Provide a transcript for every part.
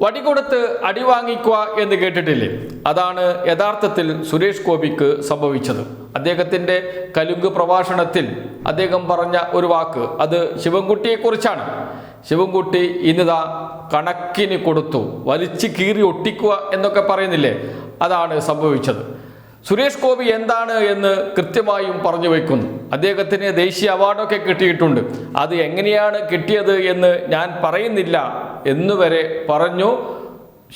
വടികൊടുത്ത് അടി വാങ്ങിക്കുക എന്ന് കേട്ടിട്ടില്ലേ? അതാണ് യഥാർത്ഥത്തിൽ സുരേഷ് ഗോപിക്ക് സംഭവിച്ചത്. അദ്ദേഹത്തിന്റെ കലുങ്ക് പ്രഭാഷണത്തിൽ അദ്ദേഹം പറഞ്ഞ ഒരു വാക്ക് അത് ശിവൻകുട്ടിയെക്കുറിച്ചാണ്. ശിവൻകുട്ടി ഇന്നിതാ കണക്കിന് കൊടുത്തു വലിച്ചു കീറി ഒട്ടിക്കുക എന്നൊക്കെ പറയുന്നില്ലേ? അതാണ് സംഭവിച്ചത്. സുരേഷ് ഗോപി എന്താണ് എന്ന് കൃത്യമായും പറഞ്ഞു വയ്ക്കുന്നു അദ്ദേഹത്തിന് ദേശീയ അവാർഡൊക്കെ കിട്ടിയിട്ടുണ്ട്. അത് എങ്ങനെയാണ് കിട്ടിയത് എന്ന് ഞാൻ പറയുന്നില്ല. എന്നുവരെ പറഞ്ഞു.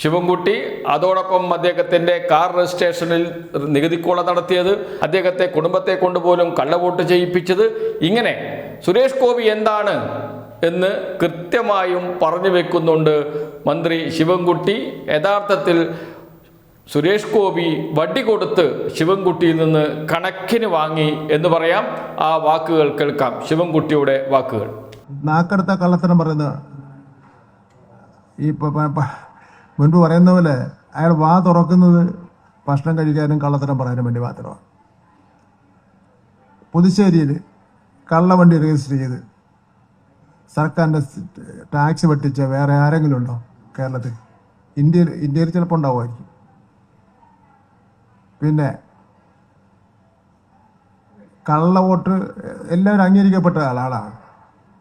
ശിവൻകുട്ടി അതോടൊപ്പം അദ്ദേഹത്തിന്റെ കാർ രജിസ്ട്രേഷനിൽ നികുതിക്കോള നടത്തിയത് അദ്ദേഹത്തെ കുടുംബത്തെ കൊണ്ടുപോലും കള്ളവോട്ട് ചെയ്യിപ്പിച്ചത്. ഇങ്ങനെ സുരേഷ് ഗോപി എന്താണ് എന്ന് കൃത്യമായും പറഞ്ഞു വെക്കുന്നുണ്ട് മന്ത്രി ശിവൻകുട്ടി. യഥാർത്ഥത്തിൽ സുരേഷ് ഗോപി വട്ടി കൊടുത്ത് ശിവൻകുട്ടിയിൽ നിന്ന് കണക്കിന് വാങ്ങി എന്ന് പറയാം. ആ വാക്കുകൾ കേൾക്കാം. ശിവൻകുട്ടിയുടെ വാക്കുകൾ. നാക്കടുത്ത കള്ളത്തരം പറയുന്ന ഈ മുൻപ് പറയുന്ന പോലെ അയാൾ വാ തുറക്കുന്നത് ഭക്ഷണം കഴിക്കാനും കള്ളത്തരം പറയാനും വേണ്ടി മാത്രമാണ്. പുതുശ്ശേരിയിൽ കള്ളവണ്ടി രജിസ്റ്റർ ചെയ്ത് സർക്കാരിന്റെ ടാക്സ് വെട്ടിച്ച വേറെ ആരെങ്കിലും ഉണ്ടോ കേരളത്തിൽ? ഇന്ത്യയിൽ ഇന്ത്യയിൽ ചിലപ്പോൾ ഉണ്ടാവുമായിരിക്കും. പിന്നെ കള്ള വോട്ട് എല്ലാവരും അംഗീകരിക്കപ്പെട്ട ആളാണ്.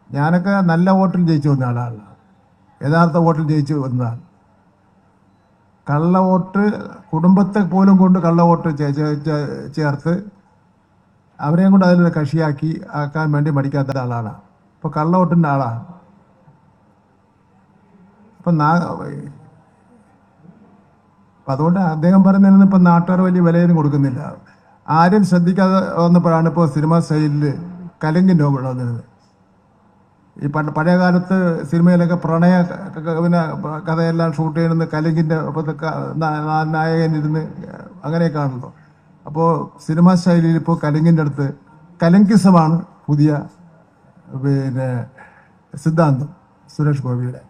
ഞാനൊക്കെ നല്ല വോട്ടിൽ ജയിച്ചു വന്ന ആളാണ്. യഥാർത്ഥ വോട്ടിൽ ജയിച്ചു വന്നതാണ്. കള്ള വോട്ട് കുടുംബത്തെ പോലും കൊണ്ട് കള്ള വോട്ട് ചേർത്ത് അവരെയും കൊണ്ട് അതിലൊരു കഷിയാക്കി ആക്കാൻ വേണ്ടി മടിക്കാത്ത ആളാണ്. ഇപ്പോൾ കള്ള വോട്ടിന്റെ ആളാണ്. അപ്പം നാ അപ്പം അതുകൊണ്ട് അദ്ദേഹം പറയുന്നതിന് ഇപ്പം നാട്ടുകാർ വലിയ വിലയൊന്നും കൊടുക്കുന്നില്ല. ആരും ശ്രദ്ധിക്കാതെ വന്നപ്പോഴാണ് ഇപ്പോൾ സിനിമ സ്റ്റൈലിൽ കലങ്കിന്റെ വന്നത് ഈ പണ്ട് പഴയ കാലത്ത് സിനിമയിലൊക്കെ പ്രണയ പിന്നെ കഥയെല്ലാം ഷൂട്ട് ചെയ്യുന്നത് കലങ്കിന്റെ നായകൻ ഇരുന്ന് അങ്ങനെയൊക്കെയാണല്ലോ അപ്പോൾ സിനിമാ ശൈലിയിൽ ഇപ്പോൾ കലിങ്കിന്റെ അടുത്ത് കലങ്കിസമാണ് പുതിയ പിന്നെ സിദ്ധാന്തം സുരേഷ് ഗോപിയുടെ.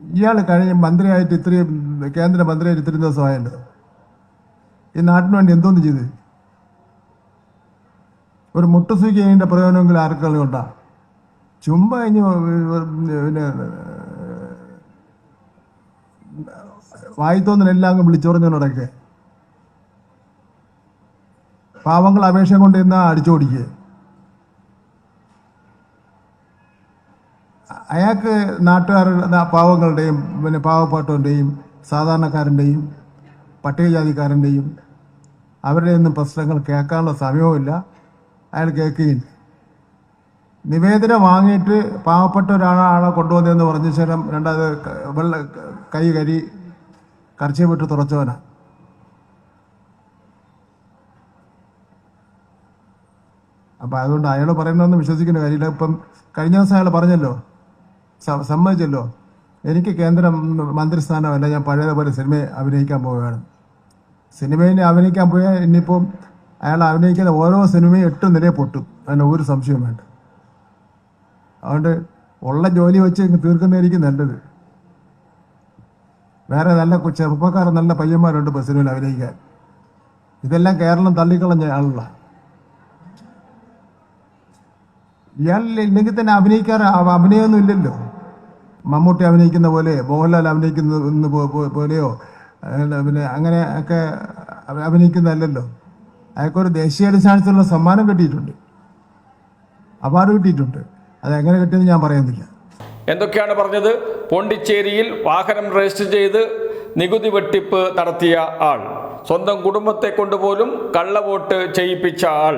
ഇയാൾ കഴിഞ്ഞ മന്ത്രിയായിട്ട് ഇത്രയും കേന്ദ്ര മന്ത്രിയായിട്ട് ഇത്രയും ദിവസമായല്ലോ ഈ നാട്ടിന് വേണ്ടി എന്തോന്ന് ചെയ്ത്? ഒരു മുട്ട മുട്ടുസൂക്കിയതിന്റെ പ്രയോജനമെങ്കിലും ആർക്കെങ്കിലും ഉണ്ടാ ചുമ്മാ ഇനി പിന്നെ വായിത്തോന്നിനെല്ലാം അങ്ങ് വിളിച്ചോറിഞ്ഞോടൊക്കെ പാവങ്ങൾ അപേക്ഷ കൊണ്ട് ഇന്ന് അടിച്ചോടിക്കുക അയാൾക്ക് നാട്ടുകാരുടെ പാവങ്ങളുടെയും പിന്നെ പാവപ്പാട്ടവന്റെയും സാധാരണക്കാരന്റെയും പട്ടികജാതിക്കാരന്റെയും അവരുടെ ഒന്നും പ്രശ്നങ്ങൾ കേൾക്കാനുള്ള സമയവുമില്ല. അയാൾ കേൾക്കുകയില്ല നിവേദനം വാങ്ങിയിട്ട് പാവപ്പെട്ട ഒരാളാണ് കൊണ്ടുവന്നതെന്ന് പറഞ്ഞ ശേഷം രണ്ടാമത് വെള്ള കൈ കരി കർച്ച വിട്ട് തുറച്ചവനാ. അപ്പം അതുകൊണ്ട് അയാൾ പറയുന്നതൊന്നും വിശ്വസിക്കുന്ന കാര്യമില്ല. ഇപ്പം കഴിഞ്ഞ ദിവസം അയാൾ പറഞ്ഞല്ലോ സമ്മതിച്ചല്ലോ. എനിക്ക് കേന്ദ്ര മന്ത്രിസ്ഥാനമല്ല ഞാൻ പഴയതുപോലെ സിനിമ അഭിനയിക്കാൻ പോവുകയാണ്. സിനിമയിൽ അഭിനയിക്കാൻ പോയാൽ ഇനിയിപ്പം അയാൾ അഭിനയിക്കുന്ന ഓരോ സിനിമയും എട്ട് നിലയെ പൊട്ടും. അതിന് ഒരു സംശയവും വേണ്ട. അതുകൊണ്ട് ഉള്ള ജോലി വെച്ച് തീർക്കുന്നതായിരിക്കും നല്ലത്. വേറെ നല്ല ചെറുപ്പക്കാർ നല്ല പയ്യന്മാരുണ്ട് ഇപ്പോൾ സിനിമയിൽ അഭിനയിക്കാൻ. ഇതെല്ലാം കേരളം തള്ളിക്കളഞ്ഞ ആളുള്ള ഇയാൾ ഇല്ലെങ്കിൽ തന്നെ അഭിനയിക്കാൻ അഭിനയമൊന്നും ഇല്ലല്ലോ. മമ്മൂട്ടി അഭിനയിക്കുന്ന പോലെ മോഹൻലാൽ അഭിനയിക്കുന്ന പോലെയോ പിന്നെ അങ്ങനെ ഒക്കെ അഭി- അഭിനയിക്കുന്നതല്ലല്ലോ. അയാൾക്കൊരു ദേശീയാടിസ്ഥാനത്തിലുള്ള സമ്മാനം കിട്ടിയിട്ടുണ്ട്. അവാർഡ് കിട്ടിയിട്ടുണ്ട്. അത് എങ്ങനെ കിട്ടിയെന്ന് ഞാൻ പറയുന്നില്ല എന്തൊക്കെയാണ് പറഞ്ഞത്? പോണ്ടിച്ചേരിയിൽ വാഹനം രജിസ്റ്റർ ചെയ്ത് നികുതി വെട്ടിപ്പ് നടത്തിയ ആൾ. സ്വന്തം കുടുംബത്തെ കൊണ്ടുപോലും കള്ളവോട്ട് ചെയ്യിപ്പിച്ച ആൾ.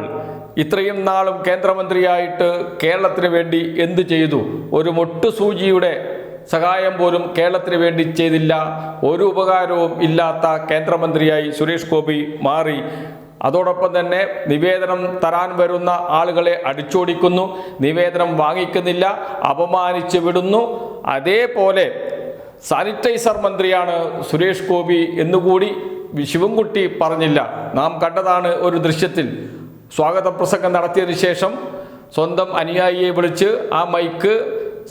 ഇത്രയും നാളും കേന്ദ്രമന്ത്രിയായിട്ട് കേരളത്തിന് വേണ്ടി എന്തു ചെയ്തു? ഒരു മൊട്ടു സൂചിയുടെ സഹായം പോലും കേരളത്തിന് വേണ്ടി ചെയ്തില്ല. ഒരു ഉപകാരവും ഇല്ലാത്ത കേന്ദ്രമന്ത്രിയായി സുരേഷ് ഗോപി മാറി. അതോടൊപ്പം തന്നെ നിവേദനം തരാൻ വരുന്ന ആളുകളെ അടിച്ചോടിക്കുന്നു നിവേദനം വാങ്ങിക്കുന്നില്ല അപമാനിച്ച് വിടുന്നു. അതേപോലെ സാനിറ്റൈസർ മന്ത്രിയാണ് സുരേഷ് ഗോപി എന്നുകൂടി ശിവൻകുട്ടി പറഞ്ഞില്ല. നാം കണ്ടതാണ് ഒരു ദൃശ്യത്തിൽ. സ്വാഗത പ്രസംഗം നടത്തിയതിനു ശേഷം സ്വന്തം അനുയായിയെ വിളിച്ച് ആ മൈക്ക്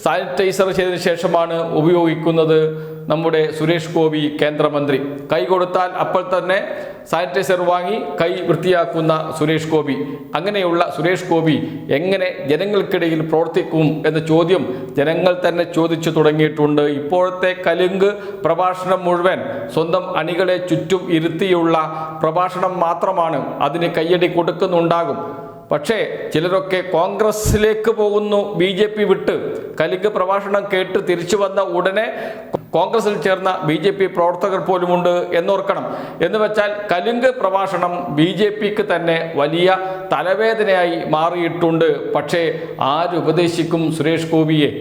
സാനിറ്റൈസർ ചെയ്തതിനു ശേഷമാണ് ഉപയോഗിക്കുന്നത്. നമ്മുടെ സുരേഷ് ഗോപി കേന്ദ്രമന്ത്രി. കൈ കൊടുത്താൽ അപ്പോൾ തന്നെ സാനിറ്റൈസർ വാങ്ങി കൈ വൃത്തിയാക്കുന്ന സുരേഷ് ഗോപി. അങ്ങനെയുള്ള സുരേഷ് ഗോപി എങ്ങനെ ജനങ്ങൾക്കിടയിൽ പ്രവർത്തിക്കും എന്ന ചോദ്യം ജനങ്ങൾ തന്നെ ചോദിച്ചു തുടങ്ങിയിട്ടുണ്ട്. ഇപ്പോഴത്തെ കലുങ്ക് പ്രഭാഷണം മുഴുവൻ സ്വന്തം അണികളെ ചുറ്റും ഇരുത്തിയുള്ള പ്രഭാഷണം മാത്രമാണ് അതിന് കയ്യടി കൊടുക്കുന്നുണ്ടാകും. പക്ഷേ ചിലരൊക്കെ കോൺഗ്രസിലേക്ക് പോകുന്നു ബി ജെ പി വിട്ട്. കലിക്ക് പ്രഭാഷണം കേട്ട് തിരിച്ചു വന്ന ഉടനെ കോൺഗ്രസിൽ ചേർന്ന ബി ജെ പി പ്രവർത്തകർ പോലുമുണ്ട് എന്നോർക്കണം. എന്ന് വെച്ചാൽ കലുങ്ക് പ്രഭാഷണം ബി ജെ പിക്ക് തന്നെ വലിയ തലവേദനയായി മാറിയിട്ടുണ്ട്. പക്ഷേ ആരുപദേശിക്കും സുരേഷ് ഗോപിയെ?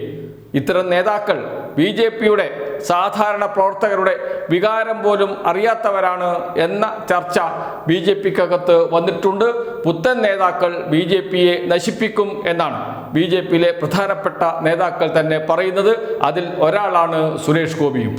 ഇത്തരം നേതാക്കൾ ബി ജെ പിയുടെ സാധാരണ പ്രവർത്തകരുടെ വികാരം പോലും അറിയാത്തവരാണ് എന്ന ചർച്ച ബി ജെ പിക്കകത്ത് വന്നിട്ടുണ്ട്. പുത്തൻ നേതാക്കൾ ബി ജെ പിയെ നശിപ്പിക്കും എന്നാണ്. ബി ജെ പിയിലെ പ്രധാനപ്പെട്ട നേതാക്കൾ തന്നെ പറയുന്നത് അതിൽ ഒരാളാണ് സുരേഷ് ഗോപിയും.